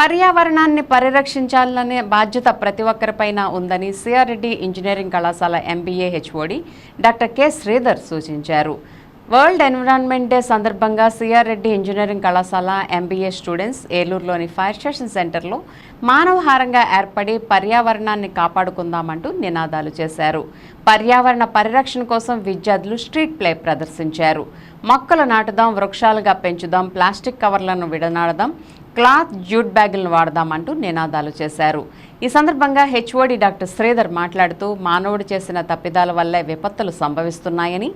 పర్యావరణాన్ని పరిరక్షించాలనే బాధ్యత ప్రతి ఒక్కరిపైన ఉందని సిఆర్రెడ్డి ఇంజనీరింగ్ కళాశాల MBA HOD doctor K Sridhar సూచించారు. వరల్డ్ ఎన్విరాన్మెంట్ డే సందర్భంగా సిఆర్ రెడ్డి ఇంజనీరింగ్ కళాశాల ఎంబీఏ స్టూడెంట్స్ ఏలూరులోని ఫైర్ స్టేషన్ సెంటర్లో మానవహారంగా ఏర్పడి పర్యావరణాన్ని కాపాడుకుందామంటూ నినాదాలు చేశారు. పర్యావరణ పరిరక్షణ కోసం విద్యార్థులు స్ట్రీట్ ప్లే ప్రదర్శించారు. మొక్కలు నాటుదాం వృక్షాలుగా పెంచుదాం ప్లాస్టిక్ కవర్లను విడనాడదాం క్లాత్ జూట్ బ్యాగులను వాడదామంటూ నినాదాలు చేశారు. ఈ సందర్భంగా హెచ్ఓడి డాక్టర్ శ్రీధర్ మాట్లాడుతూ మానవుడు చేసిన తప్పిదాల వల్లే విపత్తులు సంభవిస్తున్నాయని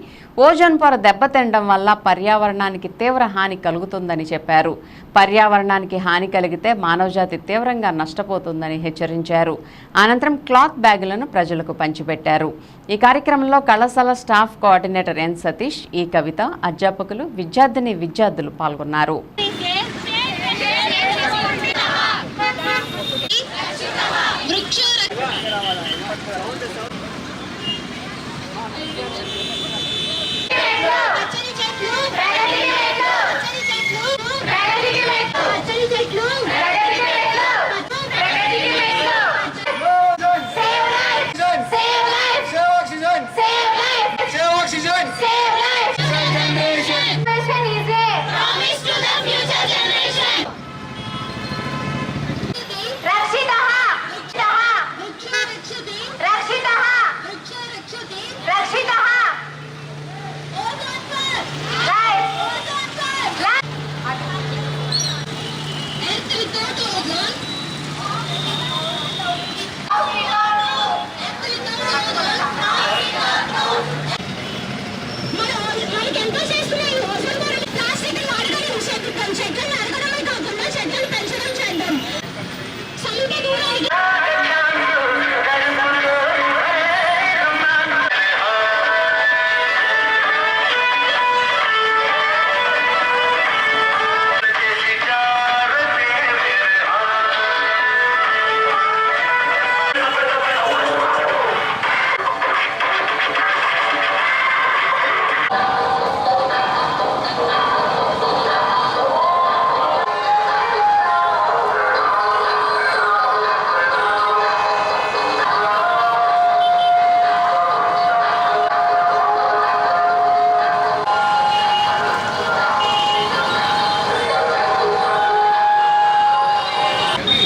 ఓజోన్ పొర దెబ్బతినడం వల్ల పర్యావరణానికి తీవ్ర హాని కలుగుతుందని చెప్పారు. పర్యావరణానికి హాని కలిగితే మానవజాతి తీవ్రంగా నష్టపోతుందని హెచ్చరించారు. అనంతరం క్లాత్ బ్యాగులను ప్రజలకు పంచిపెట్టారు. ఈ కార్యక్రమంలో కళాశాల స్టాఫ్ కోఆర్డినేటర్ ఎన్ సతీష్ ఈ కవిత అధ్యాపకులు విద్యార్థిని విద్యార్థులు పాల్గొన్నారు.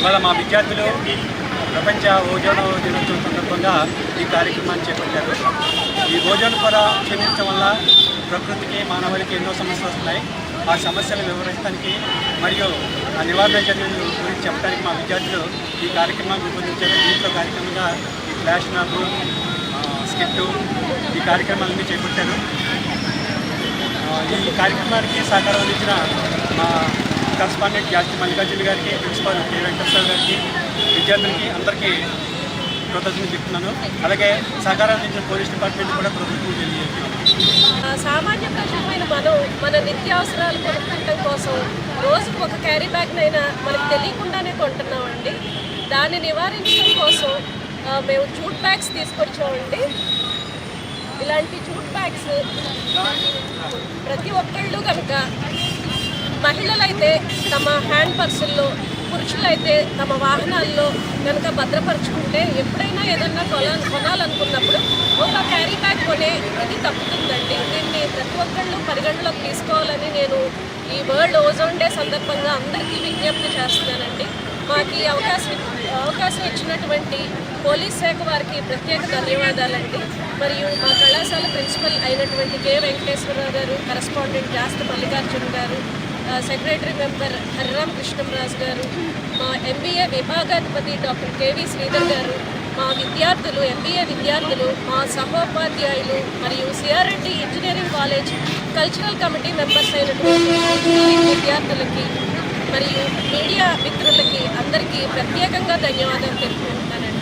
ఇవాళ మా విద్యార్థులు ప్రపంచ ఓజోన్ దినోత్సవం సందర్భంగా ఈ కార్యక్రమాన్ని చేపట్టారు. ఈ ఓజోన్ పొర క్షీణించడం వల్ల ప్రకృతికి మానవులకి ఎన్నో సమస్యలు వస్తున్నాయి. ఆ సమస్యలు వివరించడానికి మరియు ఆ నివారణ చర్యల గురించి చెప్పడానికి మా విద్యార్థులు ఈ కార్యక్రమాన్ని రూపొందించారు. దీంట్లో కార్యక్రమంగా ఈ ఫ్లాష్ మ్యాప్ స్కిట్ ఈ కార్యక్రమాలన్నీ చేపట్టారు. ఈ కార్యక్రమానికి సహకారం అందించిన మా కరస్పాండెంట్ యాస్తి మల్లికార్జున గారికి ప్రిన్సిపాల్ కె. వెంకటేశ్వర గారికి విద్యార్థులకి అందరికీ కృతజ్ఞతలు చెప్తున్నాను. అలాగే సహకారం అందించిన పోలీస్ డిపార్ట్మెంట్ కూడా కృతజ్ఞతలు తెలియజేస్తున్నాను సామాన్య ప్రజలమైన మనం మన నిత్యావసరాలు కొనుక్కోవడం కోసం రోజుకు ఒక క్యారీ బ్యాగ్నైనా మనకు తెలియకుండానే కొంటున్నామండి. దాన్ని నివారించడం కోసం మేము జూట్ బ్యాగ్స్ తీసుకొచ్చామండి. ఇలాంటి జూట్ బ్యాగ్స్ ప్రతి ఒక్కళ్ళు కనుక మహిళలైతే తమ హ్యాండ్ పర్సుల్లో పురుషులైతే తమ వాహనాల్లో కనుక భద్రపరుచుకుంటే ఎప్పుడైనా ఏదన్నా కొన కొనాలనుకున్నప్పుడు ఒక క్యారీ బ్యాగ్ కొనే ఇది తప్పుతుందండి. దీన్ని ప్రతి ఒక్కళ్ళు పరిగణలోకి తీసుకోవాలని నేను ఈ వరల్డ్ ఓజోన్ డే సందర్భంగా అందరికీ విజ్ఞప్తి చేస్తున్నానండి. మాకు ఈ అవకాశం అవకాశం ఇచ్చినటువంటి పోలీస్ శాఖ వారికి ప్రత్యేక ధన్యవాదాలండి. మరియు మా కళాశాల ప్రిన్సిపల్ అయినటువంటి కె. వెంకటేశ్వరరావు గారు కరస్పాండెంట్ జాస్తి మల్లికార్జున్ గారు సెక్రటరీ మెంబర్ హర్రామ్ కృష్ణంరాజు గారు మా ఎంబీఏ విభాగాధిపతి డాక్టర్ కేవీ శ్రీధర్ గారు మా విద్యార్థులు ఎంబీఏ విద్యార్థులు మా సహోపాధ్యాయులు మరియు సిఆర్ఎండి engineering college cultural committee members అయినటువంటి ఇంజనీరింగ్ విద్యార్థులకి మరియు మీడియా మిత్రులకి అందరికీ ప్రత్యేకంగా ధన్యవాదాలు తెలుపుకుంటున్నానండి.